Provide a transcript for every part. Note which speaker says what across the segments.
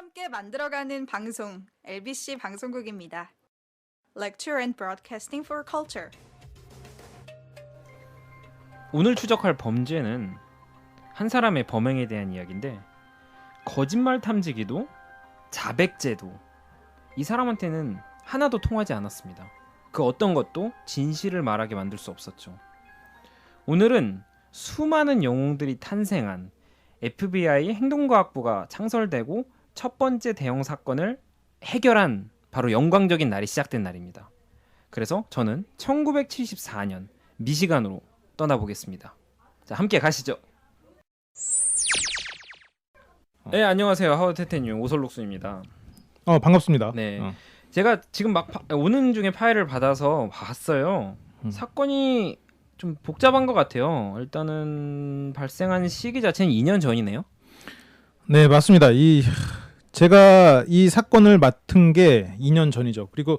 Speaker 1: 함께 만들어가는 방송 LBC 방송국입니다. Lecture and Broadcasting for Culture.
Speaker 2: 오늘 추적할 범죄는 한 사람의 범행에 대한 이야기인데 거짓말 탐지기도 자백죄도 이 사람한테는 하나도 통하지 않았습니다. 그 어떤 것도 진실을 말하게 만들 수 없었죠. 오늘은 수많은 영웅들이 탄생한 FBI 행동과학부가 창설되고 첫 번째 대형 사건을 해결한 바로 영광적인 날이 시작된 날입니다. 그래서 저는 1974년 미시간으로 떠나보겠습니다. 자, 함께 가시죠. 네, 안녕하세요. 테텐유 오설록수입니다.
Speaker 3: 어 반갑습니다.
Speaker 2: 네.
Speaker 3: 어.
Speaker 2: 제가 지금 막 파- 오는 중에 파일을 받아서 봤어요.
Speaker 3: 음.
Speaker 2: 사건이 좀 복잡한 것 같아요. 일단은 발생한 시기 자체는 2년 전이네요.
Speaker 3: 네 맞습니다. 이 제가 이 사건을 맡은 게 2년 전이죠. 그리고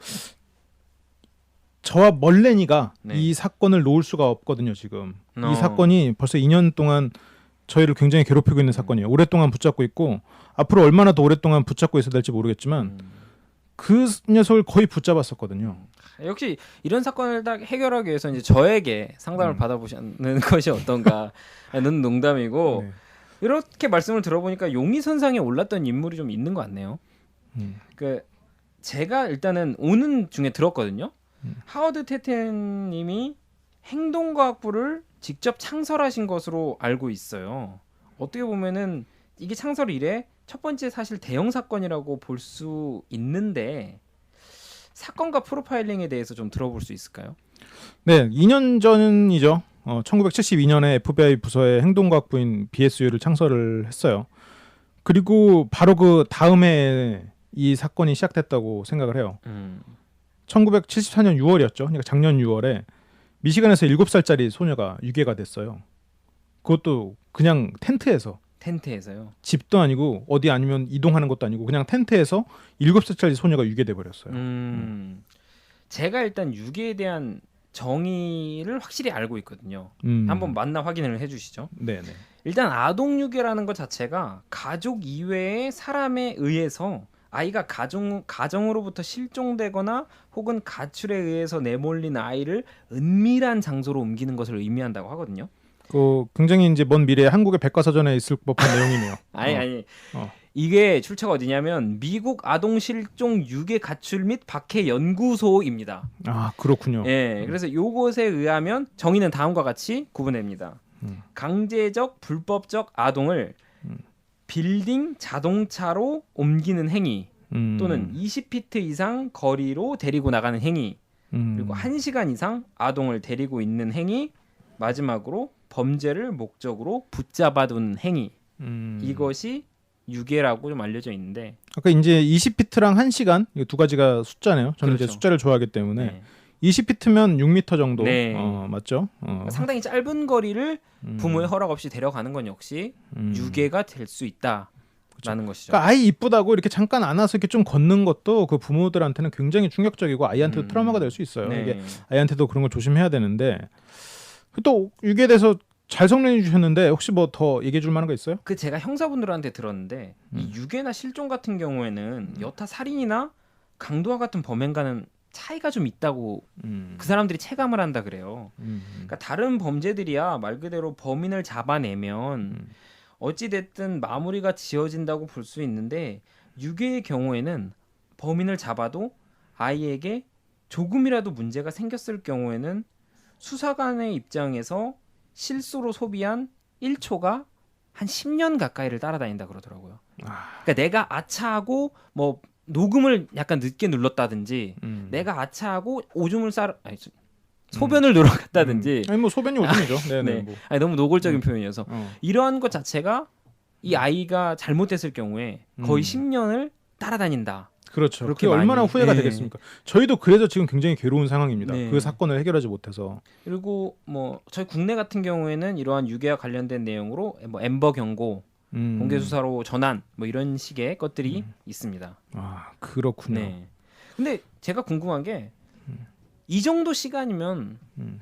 Speaker 3: 저와 멀레니가
Speaker 2: 네.
Speaker 3: 이 사건을 놓을 수가 없거든요. 지금
Speaker 2: 어.
Speaker 3: 이 사건이 벌써 2년 동안 저희를 굉장히 괴롭히고 있는 사건이에요. 오랫동안 붙잡고 있고 앞으로 얼마나 더 오랫동안 붙잡고 있어야 될지 모르겠지만
Speaker 2: 음.
Speaker 3: 그 녀석을 거의 붙잡았었거든요.
Speaker 2: 역시 이런 사건을 딱 해결하기 위해서 이제 저에게 상담을
Speaker 3: 음.
Speaker 2: 받아보시는 것이 어떤가는 농담이고
Speaker 3: 네.
Speaker 2: 이렇게 말씀을 들어보니까 용의선상에 올랐던 인물이 좀 있는 것 같네요.
Speaker 3: 음.
Speaker 2: 그 제가 일단은 오는 중에 들었거든요.
Speaker 3: 음.
Speaker 2: 하워드 테텐님이 행동과학부를 직접 창설하신 것으로 알고 있어요. 어떻게 보면은 이게 창설 이래 첫 번째 사실 대형 사건이라고 볼 수 있는데 사건과 프로파일링에 대해서 좀 들어볼 수 있을까요?
Speaker 3: 네, 2년 전이죠. 어, 1972년에 FBI 부서의 행동과학부인 BSU를 창설을 했어요. 그리고 바로 그 다음에 이 사건이 시작됐다고 생각을 해요.
Speaker 2: 음.
Speaker 3: 1974년 6월이었죠. 그러니까 작년 6월에 미시간에서 7살짜리 소녀가 유괴가 됐어요. 그것도 그냥 텐트에서
Speaker 2: 텐트에서요.
Speaker 3: 집도 아니고 어디 아니면 이동하는 것도 아니고 그냥 텐트에서 7살짜리 소녀가 유괴돼 버렸어요.
Speaker 2: 음. 제가 일단 유괴에 대한 정의를 확실히 알고 있거든요.
Speaker 3: 음.
Speaker 2: 한번 만나 확인을 해주시죠.
Speaker 3: 네, 네.
Speaker 2: 일단 아동 유괴라는 것 자체가 가족 이외의 사람에 의해서 아이가 가정 가정으로부터 실종되거나 혹은 가출에 의해서 내몰린 아이를 은밀한 장소로 옮기는 것을 의미한다고 하거든요.
Speaker 3: 그 굉장히 이제 먼 미래에 한국의 백과사전에 있을 법한 내용이네요.
Speaker 2: 아니
Speaker 3: 어.
Speaker 2: 아니
Speaker 3: 어.
Speaker 2: 이게 출처가 어디냐면 미국 아동 실종 유괴 가출 및 박해 연구소입니다.
Speaker 3: 아 그렇군요.
Speaker 2: 예, 그래서 요것에 의하면 정의는 다음과 같이 구분됩니다.
Speaker 3: 음.
Speaker 2: 강제적 불법적 아동을
Speaker 3: 음.
Speaker 2: 빌딩 자동차로 옮기는 행위
Speaker 3: 음.
Speaker 2: 또는 20피트 이상 거리로 데리고 나가는 행위
Speaker 3: 음.
Speaker 2: 그리고 1시간 이상 아동을 데리고 있는 행위 마지막으로 범죄를 목적으로 붙잡아두는 행위
Speaker 3: 음.
Speaker 2: 이것이 유괴라고 좀 알려져 있는데
Speaker 3: 아까 이제 20피트랑 1시간 이거 두 가지가 숫자네요. 저는 이제
Speaker 2: 그렇죠.
Speaker 3: 숫자를 좋아하기 때문에
Speaker 2: 네.
Speaker 3: 20피트면 6m 정도
Speaker 2: 네.
Speaker 3: 어, 맞죠? 어.
Speaker 2: 상당히 짧은 거리를
Speaker 3: 음.
Speaker 2: 부모의 허락 없이 데려가는 건 역시
Speaker 3: 음.
Speaker 2: 유괴가 될 수 있다라는 것이죠.
Speaker 3: 그러니까 아이 이쁘다고 이렇게 잠깐 안아서 이렇게 좀 걷는 것도 그 부모들한테는 굉장히 충격적이고 아이한테도
Speaker 2: 음.
Speaker 3: 트라우마가 될 수 있어요.
Speaker 2: 네.
Speaker 3: 이게 아이한테도 그런 걸 조심해야 되는데 또 유괴에 대해서 잘 설명해 주셨는데 혹시 뭐 더 얘기해 줄 만한 거 있어요?
Speaker 2: 그 제가 형사분들한테 들었는데
Speaker 3: 음.
Speaker 2: 이 유괴나 실종 같은 경우에는 여타 살인이나 강도와 같은 범행과는 차이가 좀 있다고
Speaker 3: 음.
Speaker 2: 그 사람들이 체감을 한다 그래요.
Speaker 3: 음.
Speaker 2: 그러니까 다른 범죄들이야 말 그대로 범인을 잡아내면
Speaker 3: 음.
Speaker 2: 어찌 됐든 마무리가 지어진다고 볼 수 있는데 유괴의 경우에는 범인을 잡아도 아이에게 조금이라도 문제가 생겼을 경우에는 수사관의 입장에서 실수로 소비한 1초가 한 10년 가까이를 따라다닌다 그러더라고요.
Speaker 3: 아.
Speaker 2: 그러니까 내가 아차하고 뭐 녹음을 약간 늦게 눌렀다든지
Speaker 3: 음.
Speaker 2: 내가 아차하고 오줌을 싸 아니 소- 소변을 누락했다든지
Speaker 3: 음. 아니 뭐 소변이 오줌이죠. 네, 네.
Speaker 2: 네.
Speaker 3: 뭐.
Speaker 2: 아니 너무 노골적인
Speaker 3: 음.
Speaker 2: 표현이어서
Speaker 3: 어.
Speaker 2: 이러한 것 자체가 이 아이가 잘못됐을 경우에 거의
Speaker 3: 음.
Speaker 2: 10년을 따라다닌다.
Speaker 3: 그렇죠.
Speaker 2: 그렇게
Speaker 3: 얼마나 후회가
Speaker 2: 네.
Speaker 3: 되겠습니까? 저희도 그래서 지금 굉장히 괴로운 상황입니다.
Speaker 2: 네.
Speaker 3: 그 사건을 해결하지 못해서.
Speaker 2: 그리고 뭐 저희 국내 같은 경우에는 이러한 유괴와 관련된 내용으로 뭐 엠버 경고,
Speaker 3: 음.
Speaker 2: 공개 수사로 전환 뭐 이런 식의 것들이 있습니다.
Speaker 3: 아 그렇군요.
Speaker 2: 네. 근데 제가 궁금한 게 이 정도 시간이면
Speaker 3: 음.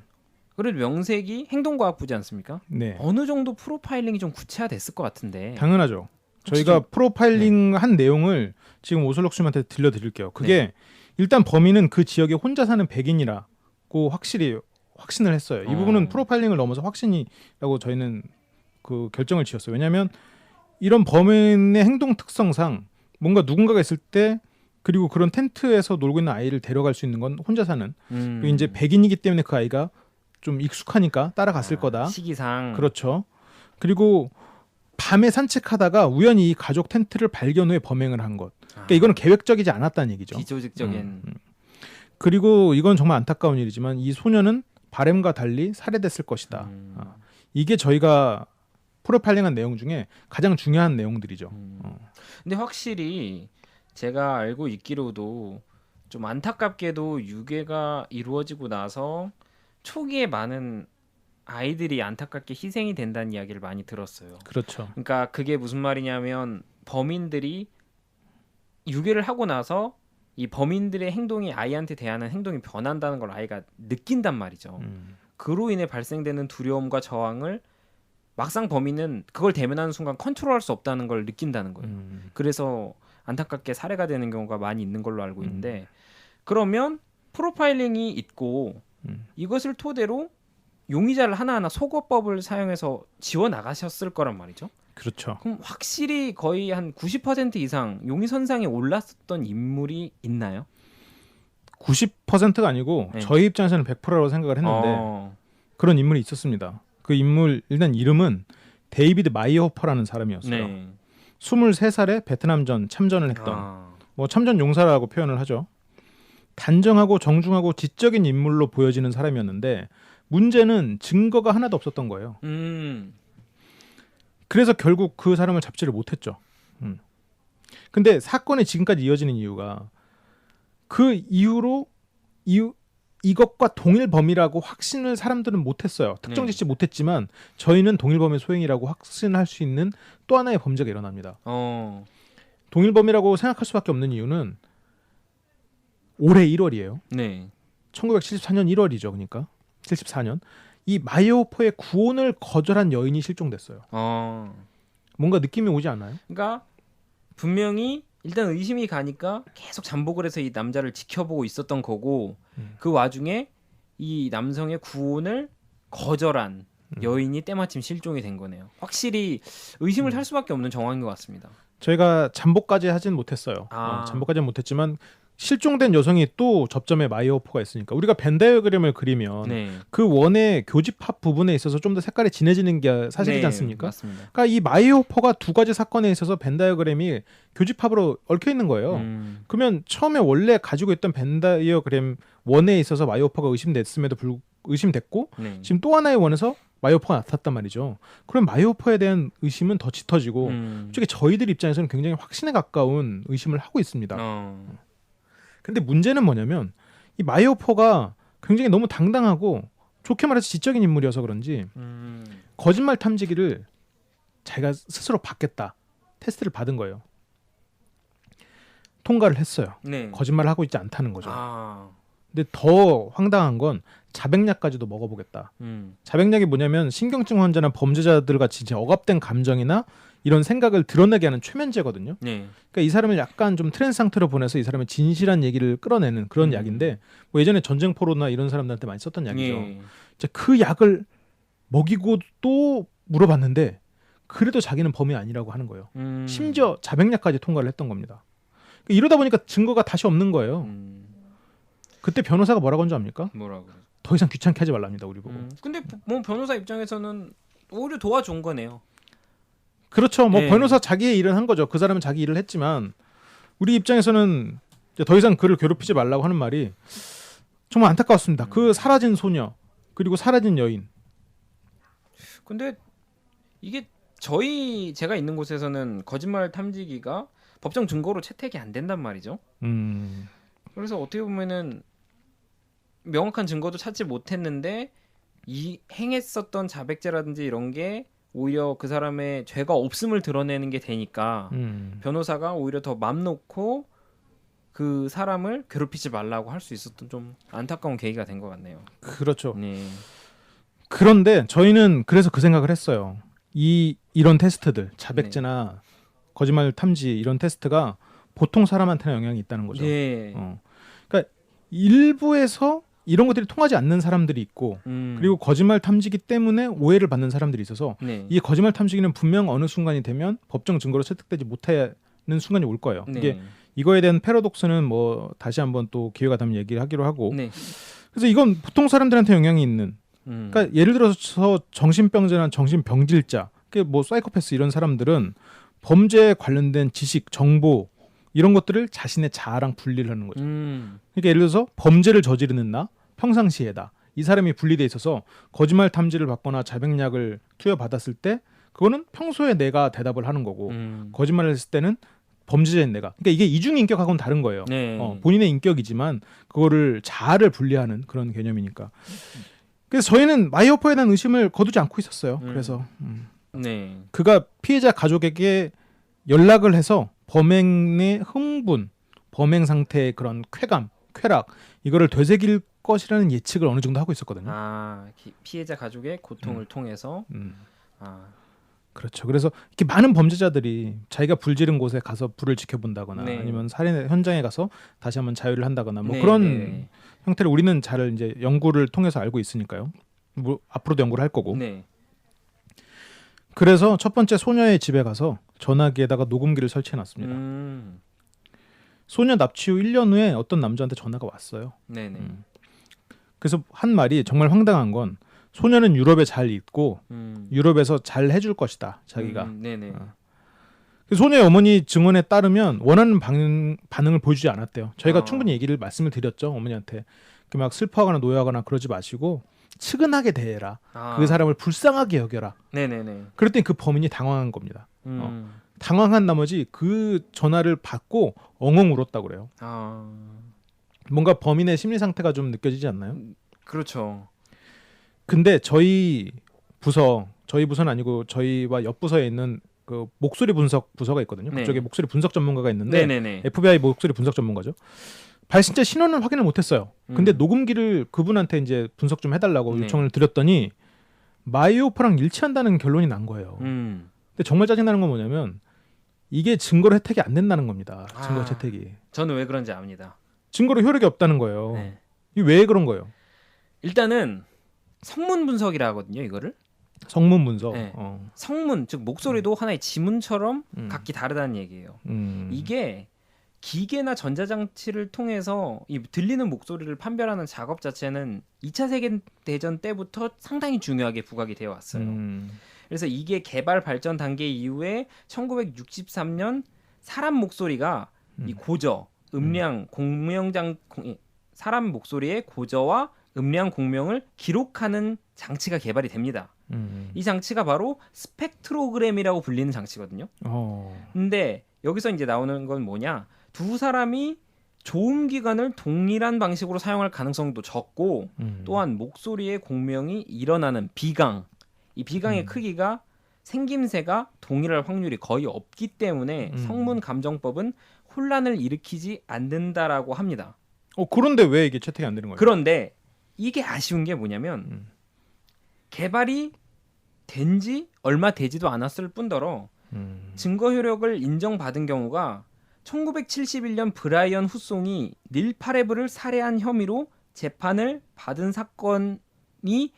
Speaker 2: 그래도 명색이 행동과학부지 않습니까?
Speaker 3: 네.
Speaker 2: 어느 정도 프로파일링이 좀 구체화됐을 것 같은데.
Speaker 3: 당연하죠. 저희가
Speaker 2: 좀-
Speaker 3: 프로파일링 한 내용을 지금 오슬록 씨한테 들려드릴게요. 그게 일단 범인은 그 지역에 혼자 사는 백인이라고 확실히 확신을 했어요. 이
Speaker 2: 어.
Speaker 3: 부분은 프로파일링을 넘어서 확신이라고 저희는 그 결정을 지었어요. 왜냐하면 이런 범인의 행동 특성상 뭔가 누군가가 있을 때 그리고 그런 텐트에서 놀고 있는 아이를 데려갈 수 있는 건 혼자 사는
Speaker 2: 음.
Speaker 3: 이제 백인이기 때문에 그 아이가 좀 익숙하니까 따라갔을
Speaker 2: 아,
Speaker 3: 거다.
Speaker 2: 시기상
Speaker 3: 그렇죠. 그리고 밤에 산책하다가 우연히 이 가족 텐트를 발견 후에 범행을 한 것. 그러니까 이거는 계획적이지 않았다는 얘기죠.
Speaker 2: 아, 비조직적인
Speaker 3: 음, 음. 그리고 이건 정말 안타까운 일이지만 이 소녀는 바램과 달리 살해됐을 것이다.
Speaker 2: 음.
Speaker 3: 아, 이게 저희가 프로파일링한 내용 중에 가장 중요한 내용들이죠.
Speaker 2: 음.
Speaker 3: 어.
Speaker 2: 근데 확실히 제가 알고 있기로도 좀 안타깝게도 유괴가 이루어지고 나서 초기에 많은 아이들이 안타깝게 희생이 된다는 이야기를 많이 들었어요.
Speaker 3: 그렇죠.
Speaker 2: 그러니까 그게 무슨 말이냐면 범인들이 유괴를 하고 나서 이 범인들의 행동이 아이한테 대하는 행동이 변한다는 걸 아이가 느낀단 말이죠.
Speaker 3: 음.
Speaker 2: 그로 인해 발생되는 두려움과 저항을 막상 범인은 그걸 대면하는 순간 컨트롤할 수 없다는 걸 느낀다는 거예요.
Speaker 3: 음.
Speaker 2: 그래서 안타깝게 살해가 되는 경우가 많이 있는 걸로 알고 있는데 그러면 프로파일링이 있고
Speaker 3: 음.
Speaker 2: 이것을 토대로 용의자를 하나하나 속어법을 사용해서 지워 나가셨을 거란 말이죠.
Speaker 3: 그렇죠.
Speaker 2: 그럼 확실히 거의 한 90% 이상 용의 선상에 올랐었던 인물이 있나요?
Speaker 3: 90%가 아니고
Speaker 2: 네.
Speaker 3: 저희 입장에서는 100%라고 생각을 했는데
Speaker 2: 어,
Speaker 3: 그런 인물이 있었습니다. 그 인물 일단 이름은 데이비드 마이어호퍼라는 사람이었어요.
Speaker 2: 네.
Speaker 3: 23살에 베트남전 참전을 했던
Speaker 2: 아,
Speaker 3: 뭐 참전 용사라고 표현을 하죠. 단정하고 정중하고 지적인 인물로 보여지는 사람이었는데 문제는 증거가 하나도 없었던 거예요.
Speaker 2: 음,
Speaker 3: 그래서 결국 그 사람을 잡지를 못했죠. 음. 근데 사건이 지금까지 이어지는 이유가 그 이후로 이유 이것과 동일 범이라고 확신을 사람들은 못했어요. 특정
Speaker 2: 네.
Speaker 3: 짓지 못했지만 저희는 동일 범의 소행이라고 확신할 수 있는 또 하나의 범죄가 일어납니다.
Speaker 2: 어,
Speaker 3: 동일 범이라고 생각할 수밖에 없는 이유는 올해 1월이에요.
Speaker 2: 네,
Speaker 3: 1974년 1월이죠. 그러니까 74년 이 마이오포의 구원을 거절한 여인이 실종됐어요.
Speaker 2: 어,
Speaker 3: 뭔가 느낌이 오지 않아요?
Speaker 2: 그러니까 분명히 일단 의심이 가니까 계속 잠복을 해서 이 남자를 지켜보고 있었던 거고
Speaker 3: 음.
Speaker 2: 그 와중에 이 남성의 구원을 거절한
Speaker 3: 음.
Speaker 2: 여인이 때마침 실종이 된 거네요. 확실히 의심을
Speaker 3: 음.
Speaker 2: 할 수밖에 없는 정황인 것 같습니다.
Speaker 3: 저희가 잠복까지 하진 못했어요.
Speaker 2: 아.
Speaker 3: 어, 잠복까지는 못했지만 실종된 여성이 또 접점에 마이오포가 있으니까 우리가 벤다이어그램을 그리면
Speaker 2: 네,
Speaker 3: 그 원의 교집합 부분에 있어서 좀 더 색깔이 진해지는 게 사실이지
Speaker 2: 네,
Speaker 3: 않습니까?
Speaker 2: 맞습니다.
Speaker 3: 그러니까 이 마이오포가 두 가지 사건에 있어서 벤다이어그램이 교집합으로 얽혀 있는 거예요.
Speaker 2: 음,
Speaker 3: 그러면 처음에 원래 가지고 있던 벤다이어그램 원에 있어서 마이오퍼가 의심됐음에도 불 의심됐고
Speaker 2: 네.
Speaker 3: 지금 또 하나의 원에서 마이오퍼가 나타났단 말이죠. 그럼 마이오퍼에 대한 의심은 더 짙어지고
Speaker 2: 음,
Speaker 3: 솔직히 저희들 입장에서는 굉장히 확신에 가까운 의심을 하고 있습니다.
Speaker 2: 어,
Speaker 3: 근데 문제는 뭐냐면 이 마이오퍼가 굉장히 너무 당당하고 좋게 말해서 지적인 인물이어서 그런지
Speaker 2: 음,
Speaker 3: 거짓말 탐지기를 자기가 스스로 받겠다 테스트를 받은 거예요. 통과를 했어요.
Speaker 2: 네.
Speaker 3: 거짓말을 하고 있지 않다는 거죠.
Speaker 2: 아,
Speaker 3: 근데 더 황당한 건 자백약까지도 먹어보겠다.
Speaker 2: 음,
Speaker 3: 자백약이 뭐냐면 신경증 환자나 범죄자들 같이 이제 억압된 감정이나 이런 생각을 드러내게 하는 최면제거든요.
Speaker 2: 네.
Speaker 3: 그러니까 이 사람을 약간 좀 트랜스 상태로 보내서 이 사람의 진실한 얘기를 끌어내는 그런
Speaker 2: 음.
Speaker 3: 약인데 뭐 예전에 전쟁 포로나 이런 사람들한테 많이 썼던 약이죠.
Speaker 2: 예.
Speaker 3: 이제 그 약을 먹이고 또 물어봤는데 그래도 자기는 범이 아니라고 하는 거예요.
Speaker 2: 음,
Speaker 3: 심지어 자백약까지 통과를 했던 겁니다. 그러니까 이러다 보니까 증거가 다시 없는 거예요.
Speaker 2: 음,
Speaker 3: 그때 변호사가 뭐라고 한 줄 압니까?
Speaker 2: 뭐라 그래?
Speaker 3: 더 이상 귀찮게 하지 말랍니다. 우리 보고.
Speaker 2: 음, 근데 뭐 변호사 입장에서는 오히려 도와준 거네요.
Speaker 3: 그렇죠. 뭐
Speaker 2: 네.
Speaker 3: 변호사 자기의 일은 한 거죠. 그 사람은 자기 일을 했지만 우리 입장에서는 더 이상 그를 괴롭히지 말라고 하는 말이 정말 안타까웠습니다.
Speaker 2: 음.
Speaker 3: 그 사라진 소녀 그리고 사라진 여인.
Speaker 2: 근데 이게 저희 제가 있는 곳에서는 거짓말 탐지기가 법정 증거로 채택이 안 된단 말이죠.
Speaker 3: 음.
Speaker 2: 그래서 어떻게 보면은 명확한 증거도 찾지 못했는데 이 행했었던 자백죄라든지 이런 게 오히려 그 사람의 죄가 없음을 드러내는 게 되니까
Speaker 3: 음.
Speaker 2: 변호사가 오히려 더 맘 놓고 그 사람을 괴롭히지 말라고 할 수 있었던 좀 안타까운 계기가 된 것 같네요.
Speaker 3: 그렇죠.
Speaker 2: 네.
Speaker 3: 그런데 저희는 그래서 그 생각을 했어요. 이 이런 테스트들 자백죄나 거짓말 탐지 이런 테스트가 보통 사람한테는 영향이 있다는 거죠.
Speaker 2: 네.
Speaker 3: 어. 그러니까 일부에서 이런 것들이 통하지 않는 사람들이 있고
Speaker 2: 음.
Speaker 3: 그리고 거짓말 탐지기 때문에 오해를 받는 사람들이 있어서
Speaker 2: 네.
Speaker 3: 이 거짓말 탐지기는 분명 어느 순간이 되면 법정 증거로 채택되지 못하는 순간이 올 거예요.
Speaker 2: 네.
Speaker 3: 이게 이거에 대한 패러독스는 뭐 다시 한번 또 기회가 되면 얘기를 하기로 하고
Speaker 2: 네.
Speaker 3: 그래서 이건 보통 사람들한테 영향이 있는
Speaker 2: 음.
Speaker 3: 그러니까 예를 들어서 정신병자나 정신병질자 그뭐 사이코패스 이런 사람들은 범죄에 관련된 지식 정보 이런 것들을 자신의 자아랑 분리를 하는 거죠.
Speaker 2: 음.
Speaker 3: 그러니까 예를 들어서 범죄를 저지르는 나 평상시에다 이 사람이 분리돼 있어서 거짓말 탐지를 받거나 자백약을 투여 받았을 때 그거는 평소에 내가 대답을 하는 거고
Speaker 2: 음.
Speaker 3: 거짓말을 했을 때는 범죄자인 내가 그러니까 이게 이중 인격하고는 다른 거예요.
Speaker 2: 네.
Speaker 3: 어, 본인의 인격이지만 그거를 자아를 분리하는 그런 개념이니까. 그래서 저희는 마이오퍼에 대한 의심을 거두지 않고 있었어요.
Speaker 2: 음.
Speaker 3: 그래서 음.
Speaker 2: 네.
Speaker 3: 그가 피해자 가족에게 연락을 해서 범행의 흥분, 범행 상태의 그런 쾌감, 쾌락 이거를 되새길 것이라는 예측을 어느 정도 하고 있었거든요.
Speaker 2: 아 기- 피해자 가족의 고통을 통해서
Speaker 3: 음.
Speaker 2: 아,
Speaker 3: 그렇죠. 그래서 이렇게 많은 범죄자들이 자기가 불지른 곳에 가서 불을 지켜본다거나
Speaker 2: 네.
Speaker 3: 아니면 살인 현장에 가서 다시 한번 자유를 한다거나 뭐
Speaker 2: 네,
Speaker 3: 그런
Speaker 2: 네.
Speaker 3: 형태를 우리는 잘 이제 연구를 통해서 알고 있으니까요. 뭐 앞으로도 연구를 할 거고.
Speaker 2: 네.
Speaker 3: 그래서 첫 번째 소녀의 집에 가서 전화기에다가 녹음기를 설치해 놨습니다.
Speaker 2: 음.
Speaker 3: 소녀 납치 후 1년 후에 어떤 남자한테 전화가 왔어요.
Speaker 2: 네네.
Speaker 3: 음. 그래서 한 말이 정말 황당한 건 소녀는 유럽에 잘 있고
Speaker 2: 음.
Speaker 3: 유럽에서 잘 해줄 것이다. 자기가.
Speaker 2: 음, 네네.
Speaker 3: 어. 그 소녀의 어머니 증언에 따르면 원하는 반응, 반응을 보여주지 않았대요. 저희가
Speaker 2: 어.
Speaker 3: 충분히 얘기를 말씀을 드렸죠 어머니한테. 그막 슬퍼하거나 노여하거나 그러지 마시고 측은하게 대해라.
Speaker 2: 아.
Speaker 3: 그 사람을 불쌍하게 여겨라.
Speaker 2: 네네네.
Speaker 3: 그랬더니 그 범인이 당황한 겁니다.
Speaker 2: 음.
Speaker 3: 당황한 나머지 그 전화를 받고 엉엉 울었다고 그래요.
Speaker 2: 아.
Speaker 3: 뭔가 범인의 심리 상태가 좀 느껴지지 않나요?
Speaker 2: 그렇죠.
Speaker 3: 근데 저희 부서 저희 부서는 아니고 저희와 옆 부서에 있는 그 목소리 분석 부서가 있거든요.
Speaker 2: 네.
Speaker 3: 그쪽에 목소리 분석 전문가가 있는데
Speaker 2: 네네네.
Speaker 3: FBI 목소리 분석 전문가죠. 발신자 신원은 확인을 못했어요. 근데
Speaker 2: 음.
Speaker 3: 녹음기를 그분한테 이제 분석 좀 해달라고
Speaker 2: 네.
Speaker 3: 요청을 드렸더니 마이오퍼랑 일치한다는 결론이 난 거예요.
Speaker 2: 음.
Speaker 3: 근데 정말 짜증나는 건 뭐냐면 이게 증거로 혜택이 안 된다는 겁니다. 증거
Speaker 2: 아.
Speaker 3: 채택이
Speaker 2: 저는 왜 그런지 압니다.
Speaker 3: 증거로 효력이 없다는 거예요.
Speaker 2: 네.
Speaker 3: 이게 왜 그런 거예요?
Speaker 2: 일단은 성문 분석이라 하거든요. 이거를
Speaker 3: 성문 문서.
Speaker 2: 네.
Speaker 3: 어.
Speaker 2: 성문 즉 목소리도 하나의 지문처럼
Speaker 3: 음.
Speaker 2: 각기 다르다는 얘기예요.
Speaker 3: 음.
Speaker 2: 이게 기계나 전자장치를 통해서 이 들리는 목소리를 판별하는 작업 자체는 2차 세계 대전 때부터 상당히 중요하게 부각이 되어 왔어요.
Speaker 3: 음.
Speaker 2: 그래서 이게 개발 발전 단계 이후에 1963년 사람 목소리가 이
Speaker 3: 음.
Speaker 2: 고저, 음량, 공명장 공- 사람 목소리의 고저와 음량 공명을 기록하는 장치가 개발이 됩니다.
Speaker 3: 음.
Speaker 2: 이 장치가 바로 스펙트로그램이라고 불리는 장치거든요.
Speaker 3: 어.
Speaker 2: 근데 여기서 이제 나오는 건 뭐냐? 두 사람이 조음 기관을 동일한 방식으로 사용할 가능성도 적고
Speaker 3: 음.
Speaker 2: 또한 목소리의 공명이 일어나는 비강 이 비강의
Speaker 3: 음.
Speaker 2: 크기가 생김새가 동일할 확률이 거의 없기 때문에
Speaker 3: 음.
Speaker 2: 성문 감정법은 혼란을 일으키지 않는다라고 합니다.
Speaker 3: 어 그런데 왜 이게 채택이 안 되는 거예요?
Speaker 2: 그런데 이게 아쉬운 게 뭐냐면
Speaker 3: 음.
Speaker 2: 개발이 된 지 얼마 되지도 않았을 뿐더러
Speaker 3: 음.
Speaker 2: 증거 효력을 인정받은 경우가 1971년 브라이언 후송이 닐 파레브를 살해한 혐의로 재판을 받은 사건이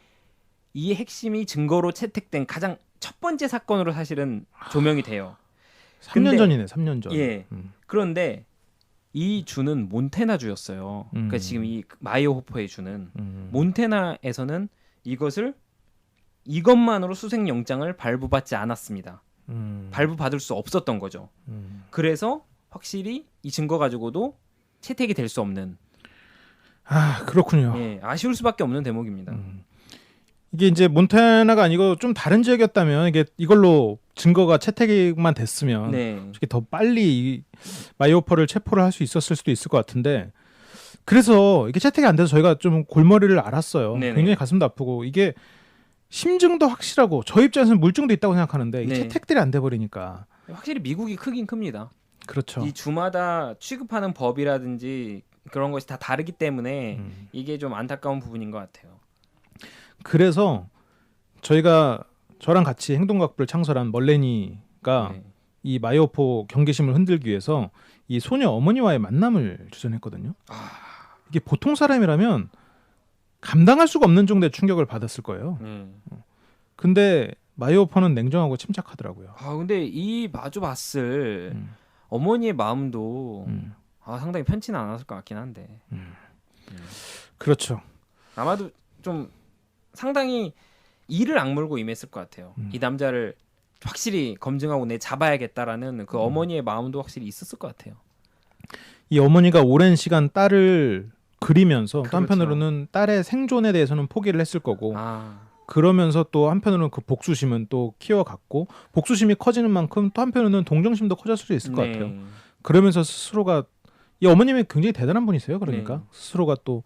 Speaker 2: 이 핵심이 증거로 채택된 가장 첫 번째 사건으로 사실은 조명이 돼요.
Speaker 3: 3년
Speaker 2: 근데-
Speaker 3: 전이네. 3년 전.
Speaker 2: 예.
Speaker 3: 음.
Speaker 2: 그런데 이 주는 몬테나 주였어요. 그러니까
Speaker 3: 음.
Speaker 2: 지금 이 마이오 호퍼의 주는
Speaker 3: 음.
Speaker 2: 몬테나에서는 이것을 이것만으로 수색 영장을 발부받지 않았습니다.
Speaker 3: 음.
Speaker 2: 발부받을 수 없었던 거죠.
Speaker 3: 음.
Speaker 2: 그래서 확실히 이 증거 가지고도 채택이 될 수 없는
Speaker 3: 아 그렇군요.
Speaker 2: 예, 아쉬울 수밖에 없는 대목입니다.
Speaker 3: 음. 이게 이제 몬타나가 아니고 좀 다른 지역이었다면 이게 이걸로 증거가 채택만 됐으면
Speaker 2: 네.
Speaker 3: 솔직히 더 빨리 이 마이오퍼를 체포를 할 수 있었을 수도 있을 것 같은데 그래서 이게 채택이 안 돼서 저희가 좀 골머리를 앓았어요.
Speaker 2: 네네.
Speaker 3: 굉장히 가슴도 아프고 이게 심증도 확실하고 저희 입장에서는 물증도 있다고 생각하는데
Speaker 2: 네.
Speaker 3: 채택들이 안 돼 버리니까
Speaker 2: 확실히 미국이 크긴 큽니다.
Speaker 3: 그렇죠.
Speaker 2: 이 주마다 취급하는 법이라든지 그런 것이 다 다르기 때문에
Speaker 3: 음.
Speaker 2: 이게 좀 안타까운 부분인 것 같아요.
Speaker 3: 그래서 저희가 저랑 같이 행동학부를 창설한 멀레니가
Speaker 2: 네.
Speaker 3: 이 마이오포 경계심을 흔들기 위해서 이 소녀 어머니와의 만남을 주선했거든요.
Speaker 2: 아,
Speaker 3: 이게 보통 사람이라면 감당할 수가 없는 정도의 충격을 받았을 거예요.
Speaker 2: 네.
Speaker 3: 근데 마이오포는 냉정하고 침착하더라고요.
Speaker 2: 아 근데 이 마주 봤을
Speaker 3: 음,
Speaker 2: 어머니의 마음도
Speaker 3: 음,
Speaker 2: 아, 상당히 편치는 않았을 것 같긴 한데
Speaker 3: 음.
Speaker 2: 음.
Speaker 3: 그렇죠.
Speaker 2: 아마도 좀 상당히 이를 악물고 임했을 것 같아요.
Speaker 3: 음.
Speaker 2: 이 남자를 확실히 검증하고 내 잡아야겠다라는 그
Speaker 3: 음.
Speaker 2: 어머니의 마음도 확실히 있었을 것 같아요.
Speaker 3: 이 어머니가 오랜 시간 딸을 그리면서 또
Speaker 2: 그렇죠.
Speaker 3: 한편으로는 딸의 생존에 대해서는 포기를 했을 거고
Speaker 2: 아,
Speaker 3: 그러면서 또 한편으로는 그 복수심은 또 키워갔고 복수심이 커지는 만큼 또 한편으로는 동정심도 커졌을 수 있을 것
Speaker 2: 네.
Speaker 3: 같아요. 그러면서 스스로가 이 어머님이 굉장히 대단한 분이세요. 그러니까
Speaker 2: 네.
Speaker 3: 스스로가 또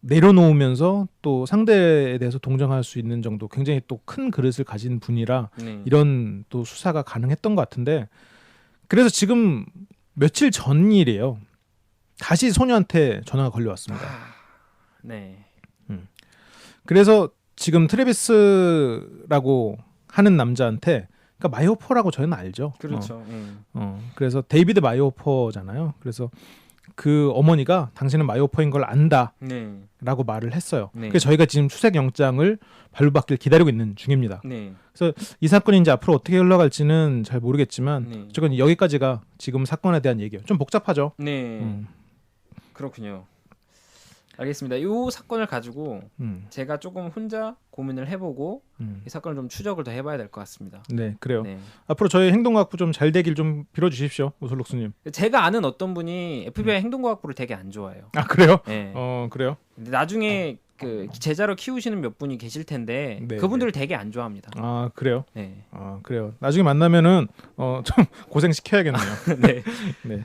Speaker 3: 내려놓으면서 또 상대에 대해서 동정할 수 있는 정도 굉장히 또 큰 그릇을 가진 분이라
Speaker 2: 네.
Speaker 3: 이런 또 수사가 가능했던 것 같은데 그래서 지금 며칠 전 일이에요. 다시 소녀한테 전화가 걸려왔습니다.
Speaker 2: 아, 네.
Speaker 3: 그래서 지금 트레비스라고 하는 남자한테 그러니까 마이오퍼라고 저희는 알죠.
Speaker 2: 그렇죠. 예.
Speaker 3: 어, 어. 그래서 데이비드 마이오퍼잖아요. 그래서 그 어머니가 당신은 마이오퍼인 걸 안다라고
Speaker 2: 네.
Speaker 3: 말을 했어요.
Speaker 2: 네.
Speaker 3: 그래서 저희가 지금 수색 영장을 발부받기를 기다리고 있는 중입니다.
Speaker 2: 네.
Speaker 3: 이 사건이 이제 앞으로 어떻게 흘러갈지는 잘 모르겠지만
Speaker 2: 네.
Speaker 3: 어쨌건 여기까지가 지금 사건에 대한 얘기예요. 좀 복잡하죠.
Speaker 2: 네.
Speaker 3: 음,
Speaker 2: 그렇군요. 알겠습니다. 이 사건을 가지고
Speaker 3: 음,
Speaker 2: 제가 조금 혼자 고민을 해보고
Speaker 3: 음.
Speaker 2: 이 사건을 좀 추적을 더 해봐야 될 것 같습니다.
Speaker 3: 네, 그래요.
Speaker 2: 네.
Speaker 3: 앞으로 저희 행동학부 좀 잘 되길 좀 빌어주십시오, 오솔록스님.
Speaker 2: 제가 아는 어떤 분이 FBI 행동과학부를 되게 안 좋아해요.
Speaker 3: 아 그래요?
Speaker 2: 네.
Speaker 3: 어 그래요?
Speaker 2: 근데 나중에 그 제자로 키우시는 몇 분이 계실 텐데
Speaker 3: 네,
Speaker 2: 그분들을 되게 안 좋아합니다.
Speaker 3: 아 그래요?
Speaker 2: 네.
Speaker 3: 아 그래요. 나중에 만나면은 어 좀 고생 시켜야겠네요.
Speaker 2: 네.
Speaker 3: 네.
Speaker 2: 네.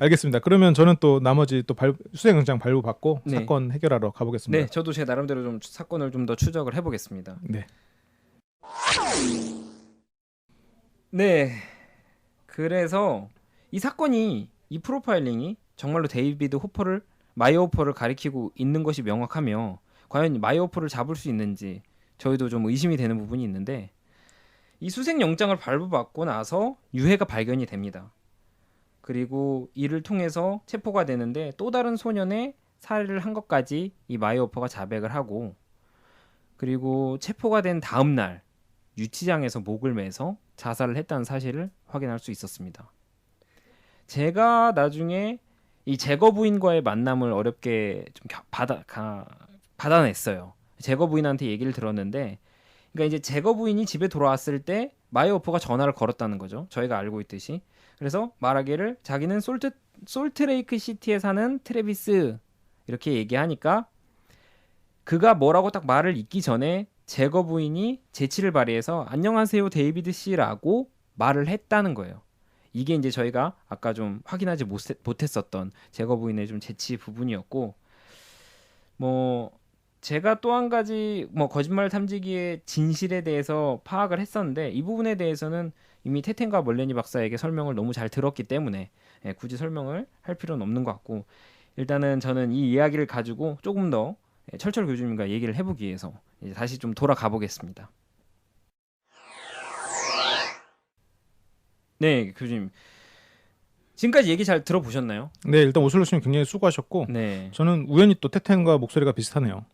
Speaker 3: 알겠습니다. 그러면 저는 또 나머지 또 발, 수색영장 발부 받고
Speaker 2: 네.
Speaker 3: 사건 해결하러 가보겠습니다.
Speaker 2: 네, 저도 제 나름대로 좀 사건을 좀 더 추적을 해보겠습니다.
Speaker 3: 네.
Speaker 2: 네. 그래서 이 사건이 이 프로파일링이 정말로 데이비드 호퍼를 마이오퍼를 가리키고 있는 것이 명확하며 과연 마이오퍼를 잡을 수 있는지 저희도 좀 의심이 되는 부분이 있는데 이 수색 영장을 발부받고 나서 유해가 발견이 됩니다. 그리고 이를 통해서 체포가 되는데 또 다른 소년의 살해를 한 것까지 이 마이오퍼가 자백을 하고 그리고 체포가 된 다음 날 유치장에서 목을 매서 자살을 했다는 사실을 확인할 수 있었습니다. 제가 나중에 이 제거 부인과의 만남을 어렵게 좀 겨- 받아 가, 받아냈어요. 제거 부인한테 얘기를 들었는데, 그러니까 이제 제거 부인이 집에 돌아왔을 때 마이오퍼가 전화를 걸었다는 거죠. 저희가 알고 있듯이. 그래서 말하기를 자기는 솔트 솔트레이크 시티에 사는 트레비스 이렇게 얘기하니까 그가 뭐라고 딱 말을 잇기 전에 제거 부인이 재치를 발휘해서 안녕하세요 데이비드 씨라고 말을 했다는 거예요. 이게 이제 저희가 아까 좀 확인하지 못했- 못했었던 제거 부인의 좀 재치 부분이었고 뭐 제가 또 한 가지 뭐 거짓말 탐지기의 진실에 대해서 파악을 했었는데 이 부분에 대해서는 이미 테텐과 멀레니 박사에게 설명을 너무 잘 들었기 때문에 예, 굳이 설명을 할 필요는 없는 것 같고 일단은 저는 이 이야기를 가지고 조금 더 예, 철철 교주님과 얘기를 해보기 위해서 다시 좀 돌아가 보겠습니다. 네, 교주님. 지금까지 얘기 잘 들어보셨나요?
Speaker 3: 네, 일단 오슬로스님 굉장히 수고하셨고
Speaker 2: 네,
Speaker 3: 저는 우연히 또 태텐과 목소리가 비슷하네요.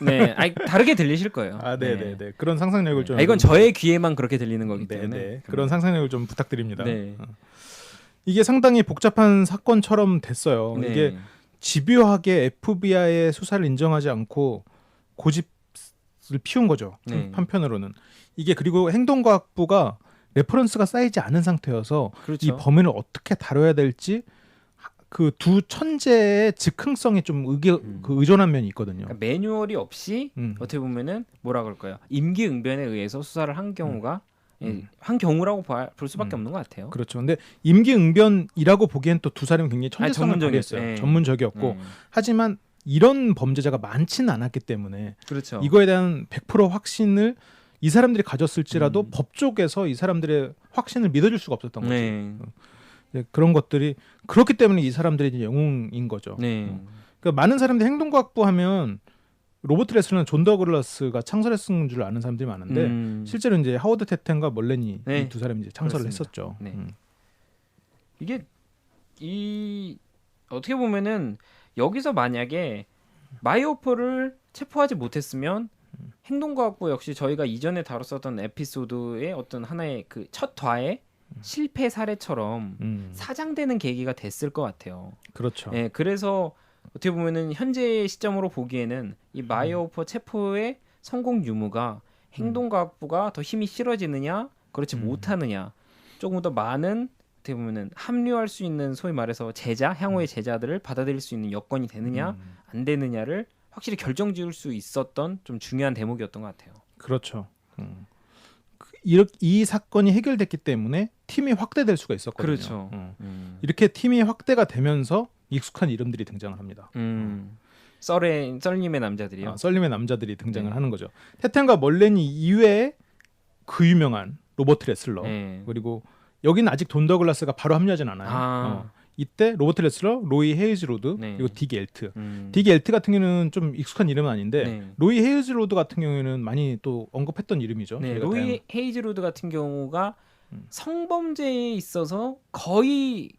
Speaker 2: 네, 아니, 다르게 들리실 거예요.
Speaker 3: 아, 네, 네, 네. 그런 상상력을 좀
Speaker 2: 아, 이건 저의 귀에만 그렇게 들리는 거기
Speaker 3: 네,
Speaker 2: 때문에
Speaker 3: 네. 그런 상상력을 좀 부탁드립니다.
Speaker 2: 네.
Speaker 3: 어. 이게 상당히 복잡한 사건처럼 됐어요.
Speaker 2: 네.
Speaker 3: 이게 집요하게 FBI의 수사를 인정하지 않고 고집을 피운 거죠.
Speaker 2: 네.
Speaker 3: 한편으로는 이게 그리고 행동과학부가 레퍼런스가 쌓이지 않은 상태여서
Speaker 2: 그렇죠.
Speaker 3: 이 범인을 어떻게 다뤄야 될지 그 두 천재의 즉흥성에 좀 의기,
Speaker 2: 음.
Speaker 3: 그 의존한 면이 있거든요.
Speaker 2: 그러니까 매뉴얼이 없이
Speaker 3: 음.
Speaker 2: 어떻게 보면은 뭐라 그럴까요? 임기응변에 의해서 수사를 한 경우가 예,
Speaker 3: 음.
Speaker 2: 한 경우라고 봐- 볼 수밖에
Speaker 3: 음.
Speaker 2: 없는 것 같아요.
Speaker 3: 그렇죠. 근데 임기응변이라고 보기엔 또 두 사람이 굉장히 천재성을. 발휘했어요.
Speaker 2: 예.
Speaker 3: 전문적이었고
Speaker 2: 음.
Speaker 3: 하지만 이런 범죄자가 많지는 않았기 때문에
Speaker 2: 그렇죠.
Speaker 3: 이거에 대한 100% 확신을 이 사람들이 가졌을지라도
Speaker 2: 음.
Speaker 3: 법 쪽에서 이 사람들의 확신을 믿어줄 수가 없었던 거죠.
Speaker 2: 네.
Speaker 3: 네, 그런 것들이 그렇기 때문에 이 사람들이 이제 영웅인 거죠.
Speaker 2: 네.
Speaker 3: 음. 그러니까 많은 사람들이 행동과학부 하면 로버트 레슬러는 존 더글라스가 창설했은 줄 아는 사람들이 많은데
Speaker 2: 음,
Speaker 3: 실제로 이제 하워드 테텐과 멀렌이
Speaker 2: 네.
Speaker 3: 이두 사람이 이제 창설을
Speaker 2: 그렇습니다.
Speaker 3: 했었죠.
Speaker 2: 네.
Speaker 3: 음.
Speaker 2: 이게 이 어떻게 보면은 여기서 만약에 마이오퍼를 체포하지 못했으면 행동과학부 역시 저희가 이전에 다뤘었던 에피소드의 어떤 하나의 그 첫 화의 실패 사례처럼
Speaker 3: 음.
Speaker 2: 사장되는 계기가 됐을 것 같아요.
Speaker 3: 그렇죠.
Speaker 2: 예, 그래서 어떻게 보면은 현재 시점으로 보기에는 이 마이오퍼 체포의 성공 유무가 행동과학부가 더 힘이 실어지느냐, 그렇지
Speaker 3: 음.
Speaker 2: 못하느냐, 조금 더 많은 어떻게 보면은 합류할 수 있는 소위 말해서 제자, 향후의 제자들을 받아들일 수 있는 여건이 되느냐,
Speaker 3: 음.
Speaker 2: 안 되느냐를 확실히 결정지을 수 있었던 좀 중요한 대목이었던 것 같아요.
Speaker 3: 그렇죠. 음. 그- 이렇게 이 사건이 해결됐기 때문에 팀이 확대될 수가 있었거든요.
Speaker 2: 그렇죠.
Speaker 3: 음.
Speaker 2: 음.
Speaker 3: 이렇게 팀이 확대가 되면서 익숙한 이름들이 등장을 합니다.
Speaker 2: 음. 썰의 썰님의 남자들이요.
Speaker 3: 아, 썰림의 남자들이 등장을
Speaker 2: 네.
Speaker 3: 하는 거죠. 테텐과 멀렌이 이외에 그 유명한 로버트 레슬러
Speaker 2: 네.
Speaker 3: 그리고 여기는 아직 돈 더글라스가 바로 합류하진 않아요.
Speaker 2: 아.
Speaker 3: 어. 이때 로버트 레슬러, 로이 헤이즈로드
Speaker 2: 네.
Speaker 3: 그리고 딕 엘트.
Speaker 2: 음.
Speaker 3: 딕 엘트 같은 경우는 좀 익숙한 이름은 아닌데
Speaker 2: 네.
Speaker 3: 로이 헤이즈로드 같은 경우에는 많이 또 언급했던 이름이죠.
Speaker 2: 네, 로이
Speaker 3: 다양한-
Speaker 2: 헤이즈로드 같은 경우가
Speaker 3: 음.
Speaker 2: 성범죄에 있어서 거의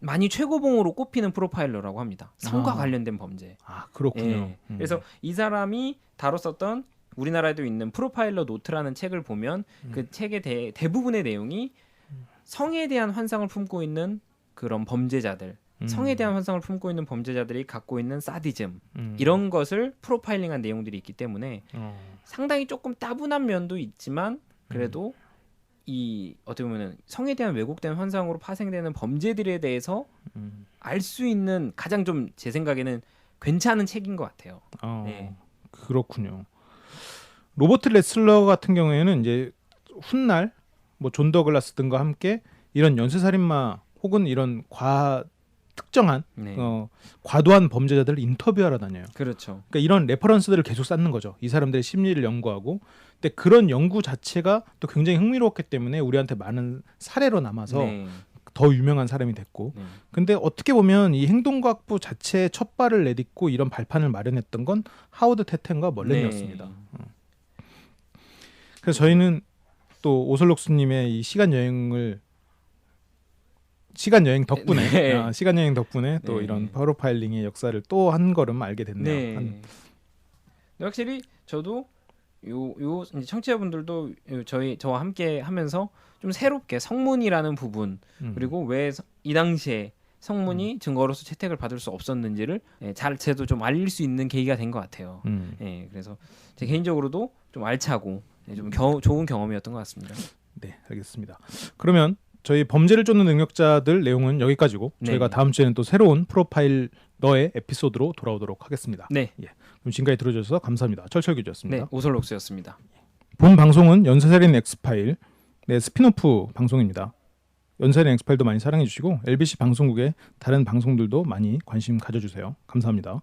Speaker 2: 많이 최고봉으로 꼽히는 프로파일러라고 합니다. 성과
Speaker 3: 아.
Speaker 2: 관련된 범죄.
Speaker 3: 아 그렇군요.
Speaker 2: 예.
Speaker 3: 음.
Speaker 2: 그래서 이 사람이 다뤘었던 우리나라에도 있는 프로파일러 노트라는 책을 보면
Speaker 3: 음.
Speaker 2: 그 책의 대, 대부분의 내용이 성에 대한 환상을 품고 있는 그런 범죄자들,
Speaker 3: 음.
Speaker 2: 성에 대한 환상을 품고 있는 범죄자들이 갖고 있는 사디즘
Speaker 3: 음.
Speaker 2: 이런 것을 프로파일링한 내용들이 있기 때문에
Speaker 3: 어.
Speaker 2: 상당히 조금 따분한 면도 있지만 그래도 이 어떻게 보면은 성에 대한 왜곡된 환상으로 파생되는 범죄들에 대해서
Speaker 3: 음.
Speaker 2: 알수 있는 가장 좀 제 생각에는 괜찮은 책인 것 같아요.
Speaker 3: 어,
Speaker 2: 네.
Speaker 3: 그렇군요. 로버트 레슬러 같은 경우에는 이제 훗날 뭐 존 더글라스 등과 함께 이런 연쇄살인마 혹은 이런 과 특정한
Speaker 2: 네.
Speaker 3: 어, 과도한 범죄자들을 인터뷰하러 다녀요.
Speaker 2: 그렇죠.
Speaker 3: 그러니까 이런 레퍼런스들을 계속 쌓는 거죠. 이 사람들의 심리를 연구하고. 근데 그런 연구 자체가 또 굉장히 흥미로웠기 때문에 우리한테 많은 사례로 남아서
Speaker 2: 네.
Speaker 3: 더 유명한 사람이 됐고.
Speaker 2: 네.
Speaker 3: 근데 어떻게 보면 이 행동과학부 자체의 첫 발을 내딛고 이런 발판을 마련했던 건 하워드 테텐과 멀렌이었습니다.
Speaker 2: 네.
Speaker 3: 그래서 저희는 또 오슬록스님의 이 시간 여행을 시간 여행 덕분에
Speaker 2: 네.
Speaker 3: 아, 시간 여행 덕분에 또
Speaker 2: 네.
Speaker 3: 이런 프로파일링의 역사를 또 한 걸음 알게 됐네요.
Speaker 2: 네.
Speaker 3: 한-
Speaker 2: 근데 확실히 저도 요 요 청취자분들도 요 저희 저와 함께 하면서 좀 새롭게 성문이라는 부분
Speaker 3: 음.
Speaker 2: 그리고 왜 이 당시에 성문이 증거로서 채택을 받을 수 없었는지를 예, 잘 제도 좀 알릴 수 있는 계기가 된 것 같아요.
Speaker 3: 음.
Speaker 2: 예, 그래서 제 개인적으로도 좀 알차고 예, 좀 겨, 좋은 경험이었던 것 같습니다.
Speaker 3: 네, 알겠습니다. 그러면 저희 범죄를 쫓는 능력자들 내용은 여기까지고
Speaker 2: 네.
Speaker 3: 저희가 다음 주에는 또 새로운 프로파일러의 에피소드로 돌아오도록 하겠습니다.
Speaker 2: 네,
Speaker 3: 그럼 지금까지 들어주셔서 감사합니다. 철철 교주였습니다.
Speaker 2: 네 오솔록스였습니다.
Speaker 3: 본 방송은 연쇄살인 엑스파일 네, 스피노프 방송입니다. 연쇄살인 엑스파일도 많이 사랑해 주시고 LBC 방송국의 다른 방송들도 많이 관심 가져주세요. 감사합니다.